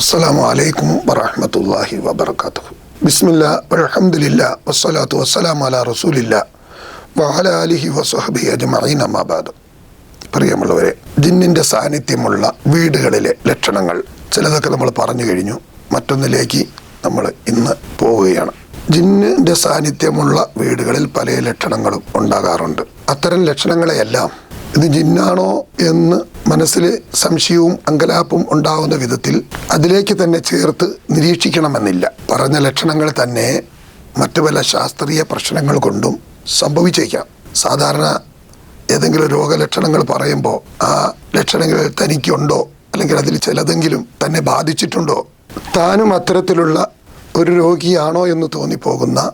അസ്സലാമു അലൈക്കും വറഹ്മത്തുള്ളാഹി വബർക്കാത്തു ബിസ്മില്ല അൽഹംദുലില്ലാ വസ്സലാത്തു വസ്സലാമു അലാ റസൂലില്ല വഹല ആലിഹി വസ്ഹബി അജ്മഈൻ അമ്മാബാദ് പ്രിയമുള്ളവരെ ജിന്നിന്റെ സാന്നിധ്യമുള്ള വീടുകളിലെ ലക്ഷണങ്ങൾ ചിലതൊക്കെ നമ്മൾ പറഞ്ഞു കഴിഞ്ഞു. മറ്റൊന്നിലേക്ക് നമ്മൾ ഇന്ന് പോവുകയാണ്. ജിന്നിന്റെ സാന്നിധ്യമുള്ള വീടുകളിൽ പല ലക്ഷണങ്ങളും ഉണ്ടാകാറുണ്ട്. അത്തരം ലക്ഷണങ്ങളെയെല്ലാം ഇത് ജിന്നാണോ എന്ന് മനസ്സിൽ സംശയവും അങ്കലാപ്പും ഉണ്ടാവുന്ന വിധത്തിൽ അതിലേക്ക് തന്നെ ചേർത്ത് നിരീക്ഷിക്കണമെന്നില്ല. പറഞ്ഞ ലക്ഷണങ്ങൾ തന്നെ മറ്റു പല ശാസ്ത്രീയ പ്രശ്നങ്ങൾ കൊണ്ടും സംഭവിച്ചേക്കാം. സാധാരണ ഏതെങ്കിലും രോഗലക്ഷണങ്ങൾ പറയുമ്പോൾ ആ ലക്ഷണങ്ങൾ തനിക്കുണ്ടോ അല്ലെങ്കിൽ അതിൽ ചിലതെങ്കിലും തന്നെ ബാധിച്ചിട്ടുണ്ടോ? താനും അത്തരത്തിലുള്ള ഒരു രോഗിയാണോ എന്ന് തോന്നിപ്പോകുന്ന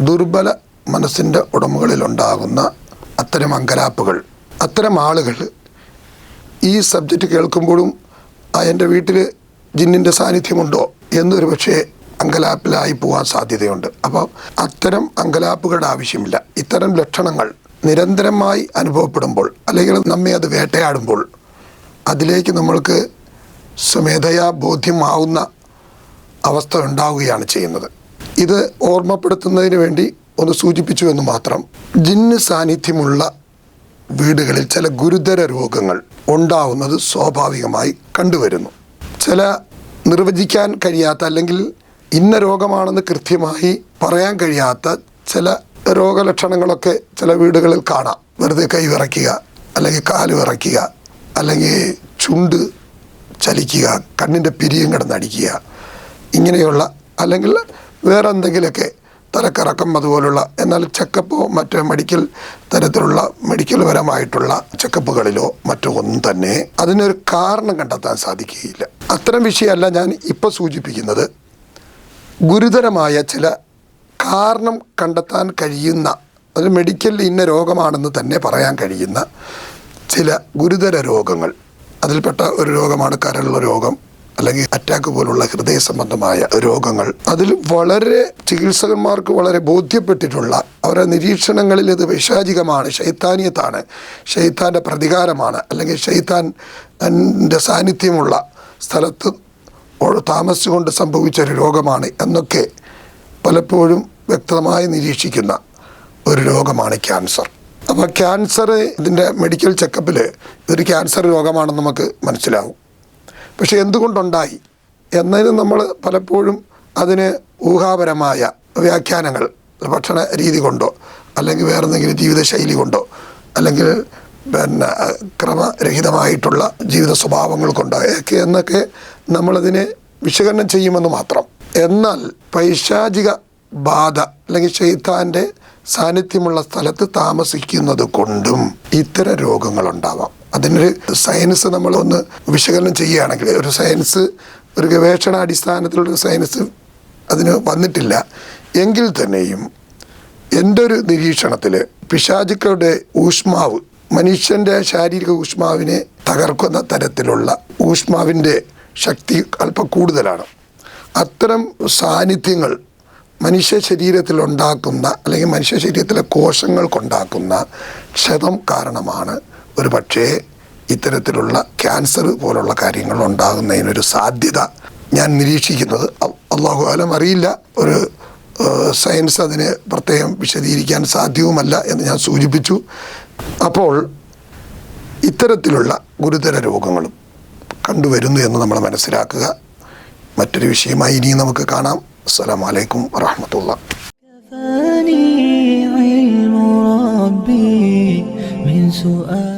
ദുർബല മനസ്സിന്റെ ഉടമകളിലുണ്ടാകുന്ന അത്തരം അങ്കലാപ്പുകൾ അത്തരം ആളുകൾ ഈ സബ്ജക്റ്റ് കേൾക്കുമ്പോഴും എന്റെ വീട്ടിൽ ജിന്നിന്റെ സാന്നിധ്യമുണ്ടോ എന്നൊരു പക്ഷേ അങ്കലാപ്പിലായി പോകാൻ സാധ്യതയുണ്ട്. അപ്പോൾ അത്തരം അങ്കലാപ്പുകളുടെ ആവശ്യമില്ല. ഇത്തരം ലക്ഷണങ്ങൾ നിരന്തരമായി അനുഭവപ്പെടുമ്പോൾ അല്ലെങ്കിൽ നമ്മെ അത് വേട്ടയാടുമ്പോൾ അതിലേക്ക് നമ്മൾക്ക് സ്വമേധയാ ബോധ്യമാവുന്ന അവസ്ഥ ഉണ്ടാവുകയാണ് ചെയ്യുന്നത്. ഇത് ഓർമ്മപ്പെടുത്തുന്നതിന് വേണ്ടി ഒന്ന് സൂചിപ്പിച്ചു എന്ന് മാത്രം. ജിന്ന് സാന്നിധ്യമുള്ള വീടുകളിൽ ചില ഗുരുതര രോഗങ്ങൾ ഉണ്ടാവുന്നത് സ്വാഭാവികമായി കണ്ടുവരുന്നു. ചില നിർവചിക്കാൻ കഴിയാത്ത അല്ലെങ്കിൽ ഇന്ന രോഗമാണെന്ന് കൃത്യമായി പറയാൻ കഴിയാത്ത ചില രോഗലക്ഷണങ്ങളൊക്കെ ചില വീടുകളിൽ കാണാം. വെറുതെ കൈ വിറയ്ക്കുക അല്ലെങ്കിൽ കാൽ വിറയ്ക്കുക അല്ലെങ്കിൽ ചുണ്ട് ചലിക്കുക കണ്ണിന്റെ പിരിയും കിടന്നടിക്കുക ഇങ്ങനെയുള്ള അല്ലെങ്കിൽ വേറെ എന്തെങ്കിലുമൊക്കെ തലക്കറക്കം അതുപോലുള്ള എന്നാൽ ചെക്കപ്പോ മറ്റ് മെഡിക്കൽ തരത്തിലുള്ള മെഡിക്കൽ പരമായിട്ടുള്ള ചെക്കപ്പുകളിലോ മറ്റോ ഒന്നും തന്നെ അതിനൊരു കാരണം കണ്ടെത്താൻ സാധിക്കുകയില്ല. അത്തരം വിഷയമല്ല ഞാൻ ഇപ്പോൾ സൂചിപ്പിക്കുന്നത്. ഗുരുതരമായ ചില കാരണം കണ്ടെത്താൻ കഴിയുന്ന അത് മെഡിക്കൽ ഇന്ന രോഗമാണെന്ന് തന്നെ പറയാൻ കഴിയുന്ന ചില ഗുരുതര രോഗങ്ങൾ. അതിൽപ്പെട്ട ഒരു രോഗമാണ് കരളുള്ള രോഗം. അല്ലെങ്കിൽ അറ്റാക്ക് പോലുള്ള ഹൃദയ സംബന്ധമായ രോഗങ്ങൾ. അതിൽ വളരെ ചികിത്സകന്മാർക്ക് വളരെ ബോധ്യപ്പെട്ടിട്ടുള്ള അവരുടെ നിരീക്ഷണങ്ങളിൽ ഇത് വൈശാചികമാണ് ശൈത്താനിയത്താണ്. ശൈത്താന്റെ പ്രതികാരമാണ് അല്ലെങ്കിൽ ശൈത്താന്റെ സാന്നിധ്യമുള്ള സ്ഥലത്ത് താമസിച്ചുകൊണ്ട് സംഭവിച്ച ഒരു രോഗമാണ് എന്നൊക്കെ പലപ്പോഴും വ്യക്തമായി നിരീക്ഷിക്കുന്ന ഒരു രോഗമാണ് ക്യാൻസർ. അപ്പോൾ ക്യാൻസർ ഇതിന്റെ മെഡിക്കൽ ചെക്കപ്പിൽ ഇതൊരു ക്യാൻസർ രോഗമാണെന്ന് നമുക്ക് മനസ്സിലാവും. പക്ഷെ എന്തുകൊണ്ടുണ്ടായി എന്നതിന് നമ്മൾ പലപ്പോഴും അതിന് ഊഹാപരമായ വ്യാഖ്യാനങ്ങൾ ഭക്ഷണ രീതി കൊണ്ടോ അല്ലെങ്കിൽ വേറെ എന്തെങ്കിലും ജീവിതശൈലി കൊണ്ടോ അല്ലെങ്കിൽ പിന്നെ ക്രമരഹിതമായിട്ടുള്ള ജീവിത സ്വഭാവങ്ങൾ കൊണ്ടോ ഒക്കെ എന്നൊക്കെ നമ്മളതിനെ വിശകലനം ചെയ്യുമെന്ന് മാത്രം. എന്നാൽ പൈശാചിക ബാധ അല്ലെങ്കിൽ ശൈത്താന്റെ സാന്നിധ്യമുള്ള സ്ഥലത്ത് താമസിക്കുന്നത് കൊണ്ടും ഇത്തരം രോഗങ്ങൾ ഉണ്ടാവാം. അതിനൊരു സയൻസ് നമ്മളൊന്ന് വിശകലനം ചെയ്യുകയാണെങ്കിൽ ഒരു സയൻസ് ഒരു ഗവേഷണ അടിസ്ഥാനത്തിലുള്ള സയൻസ് അതിന് വന്നിട്ടില്ല. എങ്കിൽ തന്നെയും എന്റെ ഒരു നിരീക്ഷണത്തിൽ പിശാചുക്കളുടെ ഊഷ്മാവ് മനുഷ്യന്റെ ശാരീരിക ഊഷ്മാവിനെ തകർക്കുന്ന തരത്തിലുള്ള ഊഷ്മാവിന്റെ ശക്തി അല്പം കൂടുതലാണ്. അത്തരം സാന്നിധ്യങ്ങൾ മനുഷ്യ ശരീരത്തിൽ ഉണ്ടാക്കുന്ന അല്ലെങ്കിൽ മനുഷ്യ ശരീരത്തിലെ കോശങ്ങൾക്കുണ്ടാക്കുന്ന ക്ഷതം കാരണമാണ് ഒരു പക്ഷേ ഇത്തരത്തിലുള്ള ക്യാൻസർ പോലുള്ള കാര്യങ്ങൾ ഉണ്ടാകുന്നതിനൊരു സാധ്യത ഞാൻ നിരീക്ഷിക്കുന്നത് അ- അള്ളാഹു ആലം അറിയില്ല ഒരു ഏഹ്, സയൻസ് അതിന് പ്രത്യേകം വിശദീകരിക്കാൻ സാധ്യവുമല്ല എന്ന് ഞാൻ സൂചിപ്പിച്ചു അപ്പോൾ ഇത്തരത്തിലുള്ള ഗുരുതര രോഗങ്ങളും കണ്ടുവരുന്നു എന്ന് നമ്മൾ മനസ്സിലാക്കുക മറ്റൊരു വിഷയമായി ഇനിയും നമുക്ക് കാണാം അസ്സലാമലൈക്കും വറഹമത്തുള്ള كفاني علم ربي من سؤال